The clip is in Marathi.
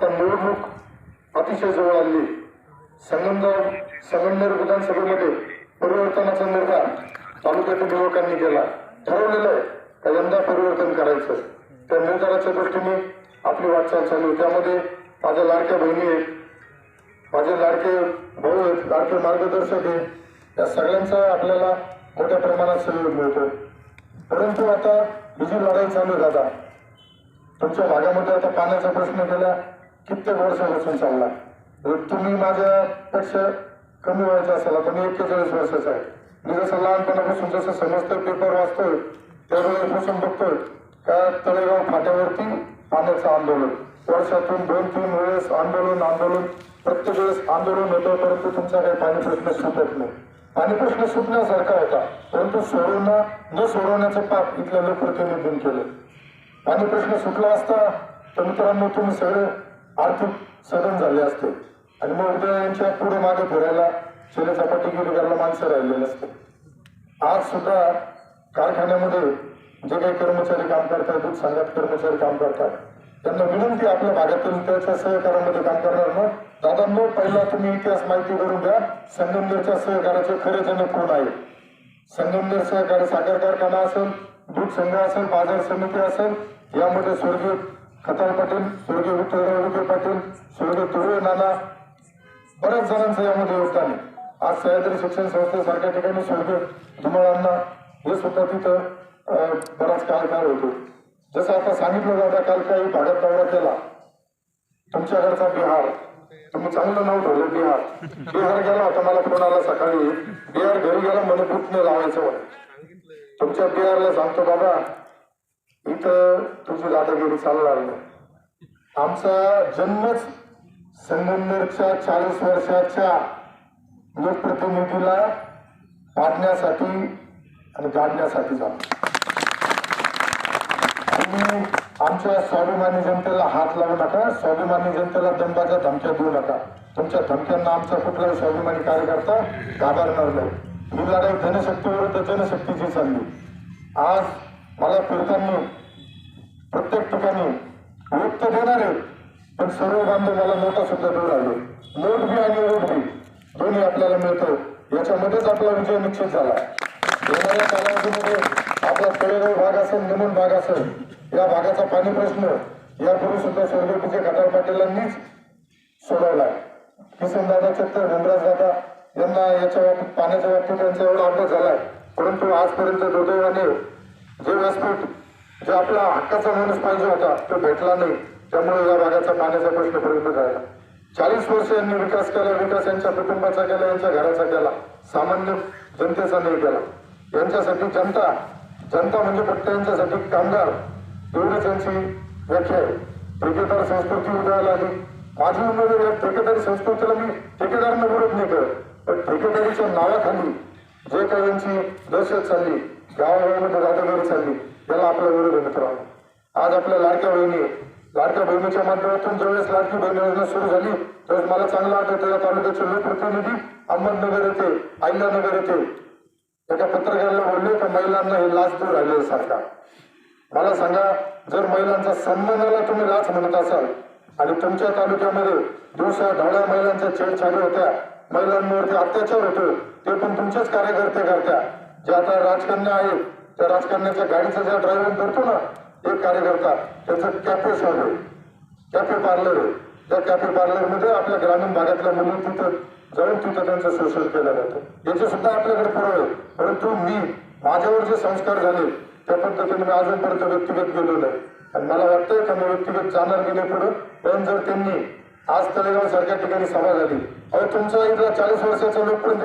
आता निवडणूक अतिशय जवळ आली. संगमदार संगमनेर विधानसभेमध्ये परिवर्तनाचा निर्धार तालुक्यातील युवकांनी केला. ठरवलेलं आहे का यंदा परिवर्तन करायचं? त्या निर्धाराच्या दृष्टीने आपली वाटचाल चालू त्यामध्ये माझ्या लाडक्या बहिणी आहेत. माझे लाडके भाऊ आहेत. लाडके मार्गदर्शक आहेत. या सगळ्यांचा आपल्याला मोठ्या प्रमाणात सहयोग मिळतो परंतु आता बिजी लढाई चालू आहे दादा. तुमच्या भागामध्ये आता पाण्याचा प्रश्न गेल्या कित्येक वर्षापासून चालला जर तुम्ही माझ्यापेक्षा कमी व्हायचं असाल पण एकच एक्केचाळीस वर्षाचा आहे. मी जसं लहानपणापासून जसं समजतोय पेपर वाचतोय त्यावेळेपासून बघतोय का तळेगाव फाट्यावरती पाण्याचं आंदोलन. वर्षातून दोन तीन वेळेस आंदोलन आंदोलन. प्रत्येक वेळेस आंदोलन होतं परंतु तुमचा काही पाणी प्रश्न सुटत नाही. पाणी प्रश्न सुटण्यासारखा होता परंतु सोडवणं न सोडवण्याचं पाप इथल्या लोकप्रतिनिधींनी केलं. पाणी प्रश्न सुटला असता तर मित्रांनो तुम्ही सगळे आर्थिक सदन झाले असते. आणि मग उद्या पुढे मागे फिरायला शेरेचा पाठीगिरी करायला माणसं राहिले नसते. आज सुद्धा कारखान्यामध्ये जे काही कर्मचारी काम करतात दूध संघात कर्मचारी काम करतात त्यांना विनंती आपल्या भागातील त्याच्या सहकारामध्ये काम करणार. मग दादा मग पहिला तुम्ही इतिहास माहिती करून द्या संगमनेरच्या सहकाराचे खरे जण कोण आहे? संगमनेर सहकारी साखर कारखाना असेल दूध संघ असेल बाजार समिती असेल यामध्ये स्वर्गीय खताळ पाटील स्वर्गीय विठ्ठलराव विखे पाटील स्वर्गीय तुरे नाना बऱ्याच जणांचं यामध्ये योगदान आहे. आज सह्याद्री शिक्षण संस्थेसारख्या ठिकाणी स्वर्गीय धुमाळांना हे सुद्धा तिथं बराच कालकाळ होतो. जसं आता सांगितलं जातं काल काही भागात दौरा केला. तुमच्याकडचा बिहार. तुम्ही चांगलं नाव ठेवलं बिहार. बिहार गेला होता मला फोन आला सकाळी. बिहार घरी गेला म्हणे बुटने लावायचं म्हणे तुमच्या बिहारला सांगतो बाबा इथं तुमचं दादागिरी चालू नाही आमचा जन्मच संगमनेरच्या चाळीस वर्षाच्या लोकप्रतिनिधीला पाडण्यासाठी आणि गाडण्यासाठी झाला तुम्ही आमच्या स्वाभिमानी जनतेला हात लावू नका स्वाभिमानी जनतेला दंबाच्या धमक्या देऊ नका. तुमच्या धमक्यांना आमचा कुठलाही स्वाभिमानी कार्यकर्ता घाबरणार नाही. ही लढाई जनशक्ती विरुद्ध जनशक्तीची चालली. आज मला फिरताना प्रत्येक ठिकाणी वृत्त देणार आहे पण सर्व बांधव मला मोठा सुद्धा दूर राहिले नोट बी आणि वोट बी दोन्ही आपल्याला मिळतं. याच्यामध्येच आपला विजय निश्चित झाला. येणाऱ्या कालावधीमध्ये आपला तळेगाव भाग असेल निमून भाग असेल या भागाचा पाणी प्रश्न यापूर्वी सुद्धा स्वर्गीय विजय पाटीलांनीच सोडवला. किसन दादा चत्तर धनराज दादा यांना याच्या बाबतीत पाण्याच्या बाबतीत त्यांचा एवढा अभ्यास झालाय. परंतु आजपर्यंत दुर्दैवाने जे व्यासपीठ जे आपला हक्काचा माणूस पाहिजे होता तो भेटला नाही. त्यामुळे या भागाचा पाण्याचा प्रश्न पर्यंत राहिला. चाळीस वर्ष यांनी विकास केला विकास यांच्या कुटुंबाचा केला यांच्या घराचा केला. सामान्य जनतेचा नाही केला. यांच्यासाठी जनता जनता म्हणजे फक्त यांच्यासाठी कामगार. एवढीच यांची व्याख्या आहे. ठेकेदार संस्कृती उदयाला आली. माझी उमेदवारी या ठेकेदारी संस्कृतीला मी ठेकेदारांना विरोध नाही करत. पण ठेकेदारीच्या नावाखाली जे काही यांची दहशत चालली गावागावामध्ये दादागिरी चालली. याला आपला विरोध आहे मित्रांनो. आज आपल्या लाडक्या बहिणी लाडक्या बहिणीच्या माध्यमातून ज्यावेळेस लाडकी बहीण योजना सुरू झाली त्यावेळेस मला चांगलं आठवतं या तालुक्याचे लोकप्रतिनिधी अहमदनगर येथे अहिल्यानगर येथे एका पत्रकाराला बोलले तर महिलांना हे लाच दूर राहिले सरकार. मला सांगा जर महिलांचा सन्मानाला तुम्ही लाच म्हणत असाल आणि तुमच्या तालुक्यामध्ये दिवसा ढाळ्या महिलांच्या छेडछाडी होत्या महिलांवरती अत्याचार होतो ते पण तुमचेच कार्यकर्ते करत्या जे आता राजकन्या आहे त्या राजकारण्याच्या गाडीचा ज्या ड्रायव्हिंग करतो ना एक कार्यकर्ता त्याचं कॅफे शॉप आहे. कॅफे पार्लर आहे. त्या कॅफे पार्लरमध्ये आपल्या ग्रामीण भागातल्या मुली तिथं जाऊन तिथं त्यांचं शोषण केलं जातं. याचे सुद्धा आपल्याकडे पुरावे परंतु मी माझ्यावर जे संस्कार झाले त्या पद्धतीने मी अजूनपर्यंत व्यक्तिगत गेलो नाही. आणि मला वाटतंय का मी व्यक्तिगत जाणार गेले पुढं. पण जर त्यांनी आज तळेगाव सारख्या ठिकाणी सभा झाली अहो तुमचा इथला चाळीस वर्षाचा लोकपर्यंत